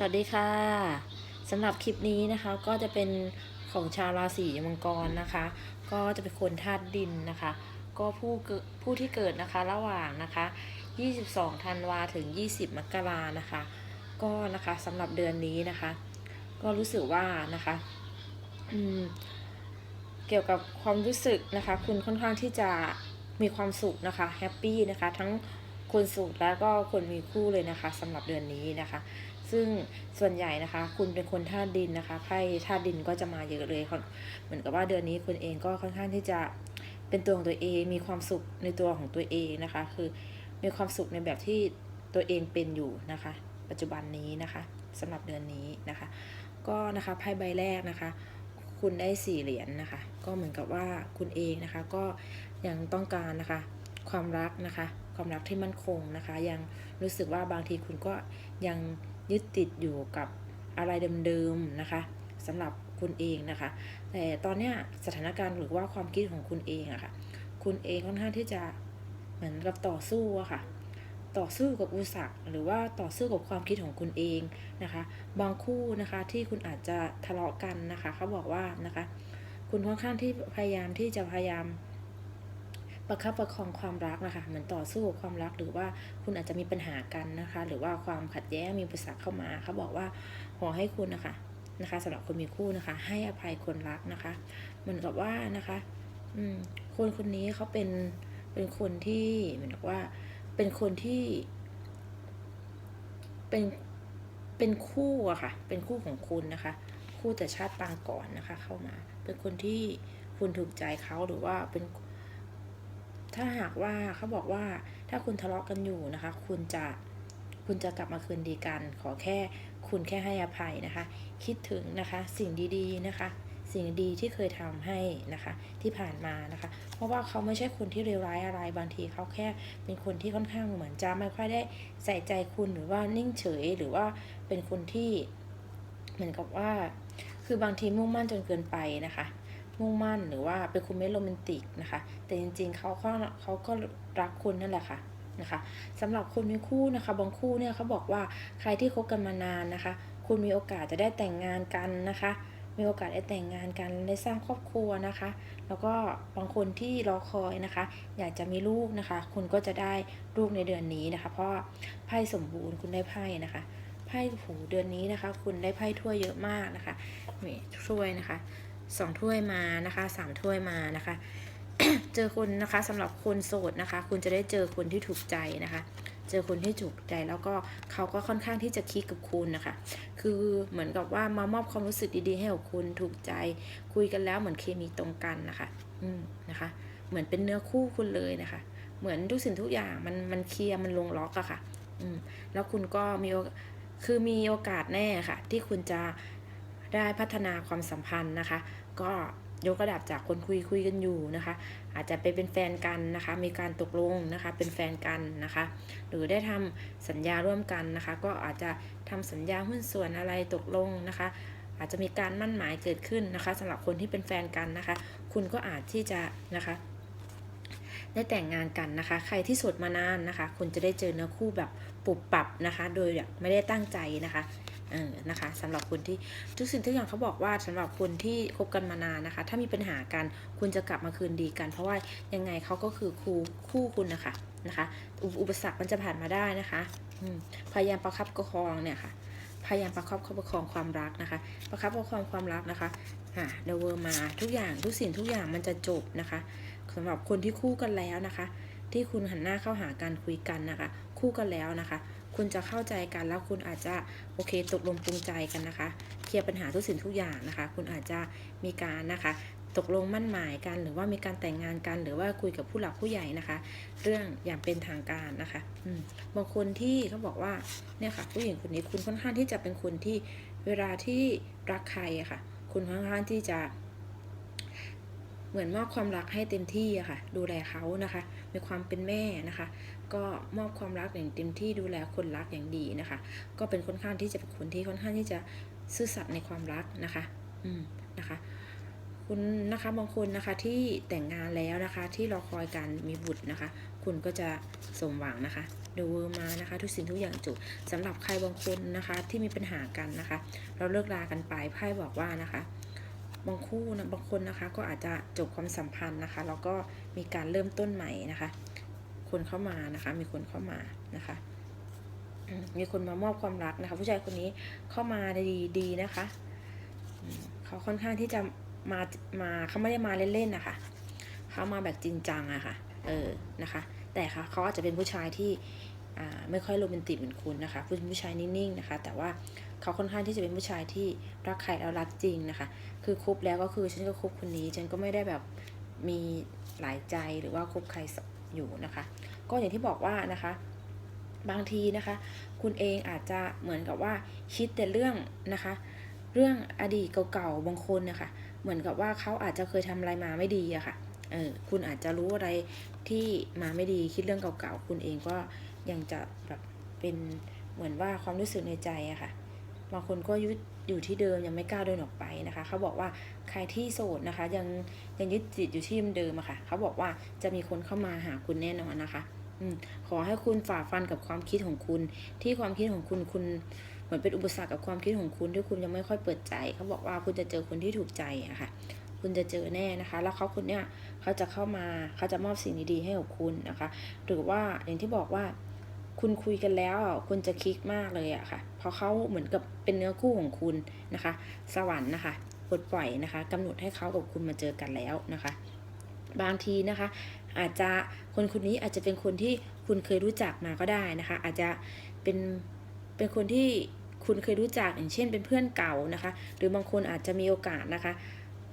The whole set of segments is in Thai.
สวัสดีค่ะสำหรับคลิปนี้นะคะก็จะเป็นของชาวราศีมังกรนะคะ ก็จะเป็นคนธาตุดินนะคะ ก็ผู้ผู้ที่เกิดนะคะระหว่างนะคะ 22 ธันวาถึง 20 มกรานะคะ ก็นะคะสำหรับเดือนนี้นะคะ ก็รู้สึกว่านะคะอืมเกี่ยวกับความรู้สึกนะคะ คุณค่อนข้างที่จะมีความสุขนะคะแฮปปี้นะคะทั้งคนสูตรแล้วก็คนมีคู่เลยนะคะสำหรับเดือนนี้นะคะ ซึ่งส่วนใหญ่นะคะ คุณเป็นคนธาตุดินนะคะไพ่ธาตุดินก็จะมาเยอะเลยเหมือนกับว่าเดือนนี้คุณเองก็ค่อนข้างที่จะเป็นตัวของตัวเองมีความสุขในตัวของตัวเองนะคะ คือมีความสุขในแบบที่ตัวเองเป็นอยู่นะคะ ปัจจุบันนี้นะคะสำหรับเดือนนี้นะคะ ก็นะคะไพ่ใบแรกนะคะ คุณได้สี่เหรียญนะคะ ก็เหมือนกับว่าคุณเองนะคะก็ยังต้องการนะคะ ความรักนะคะ ความรักที่มั่นคงนะคะ ยังรู้สึกว่าบางทีคุณก็ยัง ยึดติดอยู่กับอะไรเดิมๆนะคะสำหรับคุณเองนะคะ แต่ตอนนี้สถานการณ์หรือว่าความคิดของคุณเองอะค่ะ คุณเองค่อนข้างที่จะเหมือนกับต่อสู้อะค่ะ ต่อสู้กับอุปสรรคหรือว่าต่อสู้กับความคิดของคุณเองนะคะ บางคู่นะคะที่คุณอาจจะทะเลาะกันนะคะเขาบอกว่านะคะ คุณค่อนข้างที่พยายามที่จะพยายาม ประคับประคองความรักนะคะเหมือนต่อสู้กับความรักหรือว่าคุณอาจจะมีปัญหากันนะคะ หรือว่าความขัดแย้งมีอุปสรรคเข้ามาเขาบอกว่าขอให้คุณนะคะนะคะสำหรับคนมีคู่นะคะ ให้อภัยคนรักนะคะ เหมือนกับว่านะคะ อืมคนคนนี้เขาเป็นเป็นคนที่เหมือนกับว่า เป็นคนที่ เป็นเป็นคู่อะค่ะ เป็นคู่ของคุณนะคะ คู่แต่ชาติปางก่อนนะคะ เข้ามา เป็นคนที่คุณถูกใจเขาหรือว่าเป็น ถ้าหากว่าเขาบอกว่าถ้าคุณทะเลาะกันอยู่นะคะ คุณจะคุณจะกลับมาคืนดีกัน ขอแค่คุณแค่ให้อภัยนะคะ คิดถึงนะคะสิ่งดีๆนะคะ สิ่งดีที่เคยทำให้นะคะที่ผ่านมานะคะ เพราะว่าเขาไม่ใช่คนที่เลวร้ายอะไรบางทีเขาแค่เป็นคนที่ค่อนข้างเหมือนจะไม่ค่อยได้ใส่ใจคุณหรือว่านิ่งเฉยหรือว่าเป็นคนที่เหมือนกับว่า คือบางทีมุ่งมั่นจนเกินไปนะคะ มุ่งมั่นหรือว่าเป็นคนไม่โรแมนติกนะคะ แต่จริงๆเขาก็เขาก็รักคุณนั่นแหละค่ะนะคะสำหรับคนมีคู่นะคะ บางคู่เนี่ยเขาบอกว่าใครที่คบกันมานานนะคะ คุณมีโอกาสจะได้แต่งงานกันนะคะ มีโอกาสได้แต่งงานกันได้สร้างครอบครัวนะคะ แล้วก็บางคนที่รอคอยนะคะ อยากจะมีลูกนะคะ คุณก็จะได้ลูกในเดือนนี้นะคะ เพราะไพ่สมบูรณ์คุณได้ไพ่นะคะไพ่หูเดือนนี้นะคะ คุณได้ไพ่ถ้วยเยอะมากนะคะนี่วยนะคะ สองถ้วยมานะคะสามถ้วยมานะคะ เจอคนนะคะสำหรับคนโสดนะคะ คุณจะได้เจอคนที่ถูกใจนะคะ เจอคนที่ถูกใจแล้วก็เขาก็ค่อนข้างที่จะคลิกกับคุณนะคะ คือเหมือนกับว่ามามอบความรู้สึกดีๆ ให้กับคุณถูกใจ คุยกันแล้วเหมือนเคมีตรงกันนะคะ อืมนะคะ เหมือนเป็นเนื้อคู่คุณเลยนะคะ เหมือนทุกสิ่งทุกอย่างมันมันเคลียร์มันลงล็อกอะค่ะ อืมแล้วคุณก็มีคือมีโอกาสแน่ค่ะ ที่คุณจะ ได้พัฒนาความสัมพันธ์นะคะ ก็ยกระดับจากคนคุยคุยกันอยู่นะคะ อาจจะไปเป็นแฟนกันนะคะ มีการตกลงนะคะ เป็นแฟนกันนะคะ หรือได้ทำสัญญาร่วมกันนะคะ ก็อาจจะทำสัญญาหุ้นส่วนอะไรตกลงนะคะ อาจจะมีการมั่นหมายเกิดขึ้นนะคะสำหรับคนที่เป็นแฟนกันนะคะ คุณก็อาจที่จะนะคะ ได้แต่งงานกันนะคะ ใครที่สดมานานนะคะ คุณจะได้เจอเนื้อคู่แบบปุบปับนะคะ โดยแบบไม่ได้ตั้งใจนะคะ เออนะคะสำหรับคนที่ทุกสิ่งทุกอย่างเขาบอกว่าสำหรับคนที่คบกันมานานนะคะ ถ้ามีปัญหากันคุณจะกลับมาคืนดีกัน เพราะว่ายังไงเขาก็คือคู่คู่คุณนะคะนะคะอุอุปสรรคมันจะผ่านมาได้นะคะพยายามประคับประคองเนี่ยค่ะพยายามประคับประคองความรักนะคะ ประคับประคองความรักนะคะอ่าเดเวอร์มาทุกอย่างทุกสิ่งทุกอย่างมันจะจบนะคะสำหรับคนที่คู่กันแล้วนะคะ ที่คุณหันหน้าเข้าหาการคุยกันนะคะ คู่กันแล้วนะคะ คุณจะเข้าใจกันแล้วคุณอาจจะโอเคตกลงปรุงใจกันนะคะเคลียร์ปัญหาทุกสิ่งทุกอย่างนะคะ คุณอาจจะมีการนะคะตกลงมั่นหมายกันหรือว่ามีการแต่งงานกัน หรือว่าคุยกับผู้หลักผู้ใหญ่นะคะ เรื่องอย่างเป็นทางการนะคะบางคนที่เขาบอกว่าเนี่ยค่ะผู้หญิงคนนี้คุณค่อนข้างที่จะเป็นคนที่เวลาที่รักใครอะค่ะ คุณค่อนข้างที่จะ เหมือนมอบความรักให้เต็มที่อะค่ะ ดูแลเขานะคะ มีความเป็นแม่นะคะ ก็มอบความรักอย่างเต็มที่ดูแลคนรักอย่างดีนะคะ ก็เป็นค่อนข้างที่จะเป็นคนที่ค่อนข้างที่จะซื่อสัตย์ในความรักนะคะ อืมนะคะคุณนะคะบางคนนะคะที่แต่งงานแล้วนะคะที่รอคอยการมีบุตรนะคะ คุณก็จะสมหวังนะคะเดเวอร์มานะคะ ทุกสิ่งทุกอย่างจบสำหรับใครบางคนนะคะที่มีปัญหากันนะคะ เราเลิกรากันไปไพ่บอกว่านะคะ บางคู่นะบางคนนะคะก็อาจจะจบความสัมพันธ์นะคะ แล้วก็มีการเริ่มต้นใหม่นะคะ คนเข้ามานะคะ มีคนเข้ามานะคะ มีคนมามอบความรักนะคะ ผู้ชายคนนี้เข้ามาดีดีนะคะเขาค่อนข้างที่จะมามาเขาไม่ได้มาเล่นๆนะคะเขามาแบบจริงจังอะค่ะเออนะคะ แต่ค่ะเขาอาจจะเป็นผู้ชายที่ไม่ค่อยโรแมนติกเหมือนคุณนะคะผู้ผู้ชายนิ่งๆนะคะ แต่ว่า เขาค่อนข้างที่จะเป็นผู้ชายที่รักใครแล้วรักจริงนะคะ คือคบแล้วก็คือฉันก็คบคนนี้ ฉันก็ไม่ได้แบบมีหลายใจหรือว่าคบใครอยู่นะคะ ก็อย่างที่บอกว่านะคะ บางทีนะคะ คุณเองอาจจะเหมือนกับว่าคิดแต่เรื่องนะคะ เรื่องอดีตเก่าๆบางคนนะคะเหมือนกับว่าเขาอาจจะเคยทำอะไรมาไม่ดีอะค่ะเออคุณอาจจะรู้อะไรที่มาไม่ดีคิดเรื่องเก่าๆ คุณเองก็ยังจะแบบเป็นเหมือนว่าความรู้สึกในใจอะค่ะ บางคนก็ยึดอยู่ที่เดิมยังไม่กล้าเดินออกไปนะคะ เขาบอกว่าใครที่โสดนะคะ ยังยังยึดติดอยู่ที่เดิมอะค่ะ เขาบอกว่าจะมีคนเข้ามาหาคุณแน่นอนนะคะอืขอให้คุณฝ่าฟันกับความคิดของคุณ ที่ความคิดของคุณคุณเหมือนเป็นอุปสรรคกับความคิดของคุณที่คุณยังไม่ค่อยเปิดใจ เขาบอกว่าคุณจะเจอคนที่ถูกใจอะค่ะ คุณจะเจอแน่นะคะ แล้วเขาคนเนี้ยเขาจะเข้ามาเขาจะมอบสิ่งดีๆให้กับคุณนะคะ หรือว่าอย่างที่บอกว่า คุณคุยกันแล้วคุณจะคลิกมากเลยอะค่ะ เพราะเขาเหมือนกับเป็นเนื้อคู่ของคุณนะคะ สวรรค์นะคะปลดปล่อยนะคะกำหนดให้เขากับคุณมาเจอกันแล้วนะคะ บางทีนะคะ อาจจะคนคนนี้อาจจะเป็นคนที่คุณเคยรู้จักมาก็ได้นะคะ อาจจะเป็นเป็นคนที่คุณเคยรู้จักอย่างเช่น เป็นเพื่อนเก่านะคะ หรือบางคนอาจจะมีโอกาสนะคะ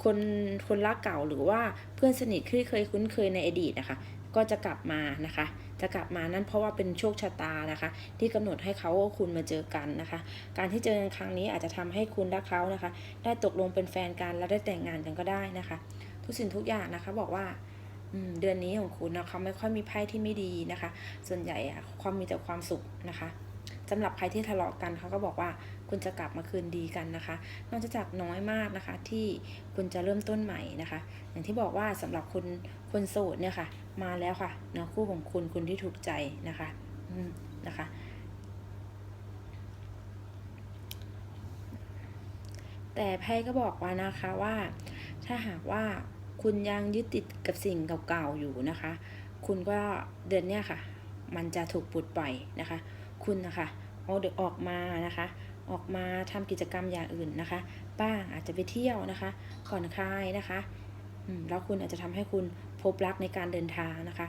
คนคนรักเก่าหรือว่าเพื่อนสนิทที่เคยคุ้นเคยในอดีตนะคะ ก็จะกลับมานะคะ จะกลับมานั่นเพราะว่าเป็นโชคชะตานะคะ ที่กำหนดให้เขาคุณมาเจอกันนะคะ การที่เจอกันครั้งนี้อาจจะทำให้คุณและเขานะคะ ได้ตกลงเป็นแฟนกันและได้แต่งงานกันก็ได้นะคะ ทุกสิ่งทุกอย่างนะคะบอกว่าเดือนนี้ของคุณนะเขาไม่ค่อยมีไพ่ที่ไม่ดีนะคะ ส่วนใหญ่อะความมีแต่ความสุขนะคะ สำหรับใครที่ทะเลาะกันเขาก็บอกว่าคุณจะกลับมาคืนดีกันนะคะ นอกจากน้อยมากนะคะ ที่คุณจะเริ่มต้นใหม่นะคะ อย่างที่บอกว่าสำหรับคนคนโสดเนี่ยค่ะ มาแล้วค่ะเนาะคู่ของคุณคุณที่ถูกใจนะคะอืมนะคะแต่ไพ่ก็บอกว่านะคะว่า ถ้าหากว่าคุณยังยึดติดกับสิ่งเก่าๆอยู่นะคะ คุณก็เดือนเนี้ยค่ะ มันจะถูกปลดปล่อยนะคะ คุณนะคะเอาเด็กออกมานะคะ ออกมาทำกิจกรรมอย่างอื่นนะคะ บ้างอาจจะไปเที่ยวนะคะผ่อนคลายนะคะแล้วคุณอาจจะทำให้คุณพบรักในการเดินทางนะคะ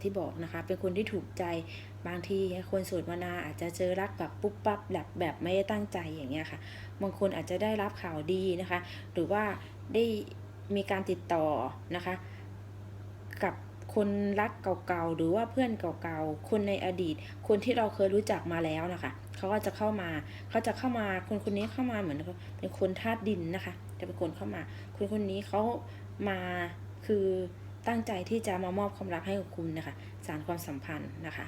ที่บอกนะคะ เป็นคนที่ถูกใจบางทีคนโสดมานาอาจจะเจอรักแบบปุ๊บปั๊บแบบแบบไม่ได้ตั้งใจอย่างเงี้ยค่ะ บางคนอาจจะได้รับข่าวดีนะคะ หรือว่าได้มีการติดต่อนะคะ กับ คนรักเก่าๆ หรือว่าเพื่อนเก่าๆ คนในอดีต คนที่เราเคยรู้จักมาแล้วนะคะ เขาก็จะเข้ามา เขาจะเข้ามา คนคนนี้เข้ามาเหมือนเป็นคนธาตุดินนะคะ จะเป็นคนเข้ามา คนคนนี้เขามาคือตั้งใจที่จะมามอบความรักให้กับคุณนะคะ สารความสัมพันธ์นะคะ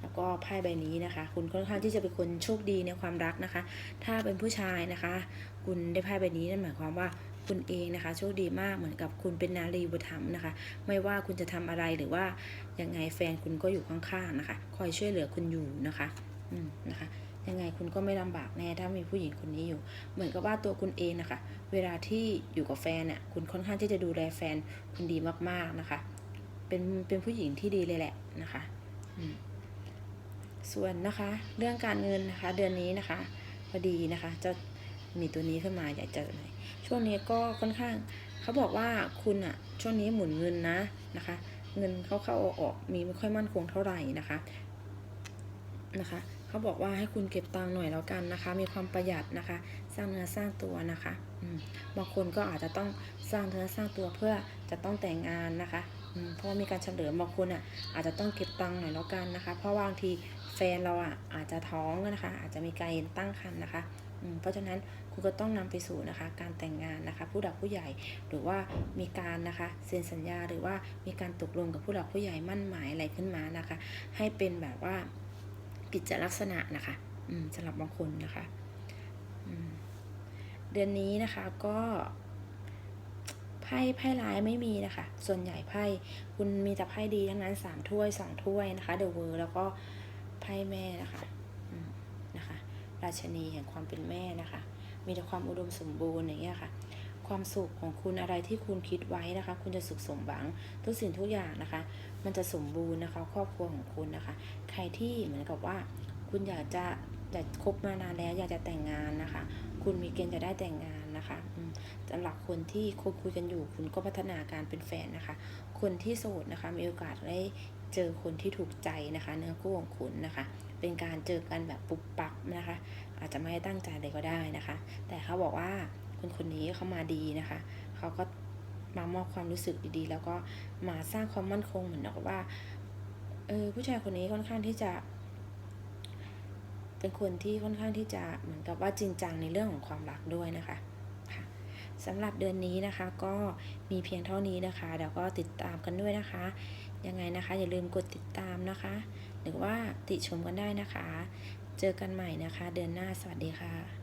แล้วก็ไพ่ใบนี้นะคะ คุณค่อนข้างที่จะเป็นคนโชคดีในความรักนะคะ ถ้าเป็นผู้ชายนะคะ คุณได้ไพ่ใบนี้นั่นหมายความว่า คุณเองนะคะ โชคดีมากเหมือนกับคุณเป็นนารีบุธรรมนะคะ ไม่ว่าคุณจะทำอะไรหรือว่ายังไงแฟนคุณก็อยู่ข้างๆนะคะ คอยช่วยเหลือคุณอยู่นะคะ อืมนะคะยังไงคุณก็ไม่ลำบากแน่ถ้ามีผู้หญิงคนนี้อยู่ เหมือนกับว่าตัวคุณเองนะคะ เวลาที่อยู่กับแฟนเนี่ยคุณค่อนข้างที่จะดูแลแฟนคุณดีมากๆนะคะ เป็นเป็นผู้หญิงที่ดีเลยแหละนะคะส่วนนะคะเรื่องการเงินนะคะเดือนนี้นะคะพอดีนะคะจะ มีตัวนี้ขึ้นมาอยากเจอหน่อยช่วงนี้ก็ค่อนข้าง เขาบอกว่าคุณอะช่วงนี้หมุนเงินนะนะคะ เงินเข้าเข้าออกออกมีไม่ค่อยมั่นคงเท่าไหร่นะคะนะคะ เขาบอกว่าให้คุณเก็บตังค์หน่อยแล้วกันนะคะ มีความประหยัดนะคะ สร้างเนื้อสร้างตัวนะคะอืบางคนก็อาจจะต้องสร้างเนื้อสร้างตัวเพื่อจะต้องแต่งงานนะคะอืเพราะมีการเฉลิมบางคนอะอาจจะต้องเก็บตังค์หน่อยแล้วกันนะคะ เพราะว่าบางทีแฟนเราอะอาจจะท้องนะคะ อาจจะมีการตั้งครรภ์นะคะ เพราะฉะนั้นคุณก็ต้องนำไปสู่นะคะการแต่งงานนะคะผู้หลักผู้ใหญ่หรือว่ามีการนะคะเซ็นสัญญา หรือว่ามีการตกลงกับผู้หลักผู้ใหญ่มั่นหมายอะไรขึ้นมานะคะ ให้เป็นแบบว่ากิจลักษณะนะคะสำหรับบางคนนะคะเดือนนี้นะคะก็ไพ่ไพ่ร้ายไม่มีนะคะ ส่วนใหญ่ไพ่คุณมีแต่ไพ่ดีทั้งนั้นสามถ้วยสองถ้วยนะคะเดอะเวอร์แล้วก็ไพ่แม่นะคะ ราชนีแห่งความเป็นแม่นะคะ มีแต่ความอุดมสมบูรณ์อย่างเงี้ยค่ะ ความสุขของคุณอะไรที่คุณคิดไว้นะคะ คุณจะสุขสมหวังทุกสิ่งทุกอย่างนะคะ มันจะสมบูรณ์นะคะครอบครัวของคุณนะคะ ใครที่เหมือนกับว่า คุณอยากจะอยากคบมานานแล้วอยากจะแต่งงานนะคะ คุณมีเกณฑ์จะได้แต่งงานนะคะสำหรับคนที่คบคุยกันอยู่ คุณก็พัฒนาการเป็นแฟนนะคะ คนที่โสดนะคะ มีโอกาสได้ เจอคนที่ถูกใจนะคะ เนื้อคู่ของคุณนะคะ เป็นการเจอกันแบบปุบปับนะคะ อาจจะไม่ได้ตั้งใจเลยก็ได้นะคะ แต่เขาบอกว่าคนคนนี้เขามาดีนะคะ เขาก็มามอบความรู้สึกดีๆ แล้วก็มาสร้างความมั่นคงเหมือนกับว่าเออผู้ชายคนนี้ค่อนข้างที่จะ เป็นคนที่ค่อนข้างที่จะเหมือนกับว่าจริงจังในเรื่องของความรักด้วยนะคะสำหรับเดือนนี้นะคะก็มีเพียงเท่านี้นะคะเดี๋ยวก็ติดตามกันด้วยนะคะ ยังไงนะคะ อย่าลืมกดติดตามนะคะ หรือว่าติชมกันได้นะคะ เจอกันใหม่นะคะ เดือนหน้าสวัสดีค่ะ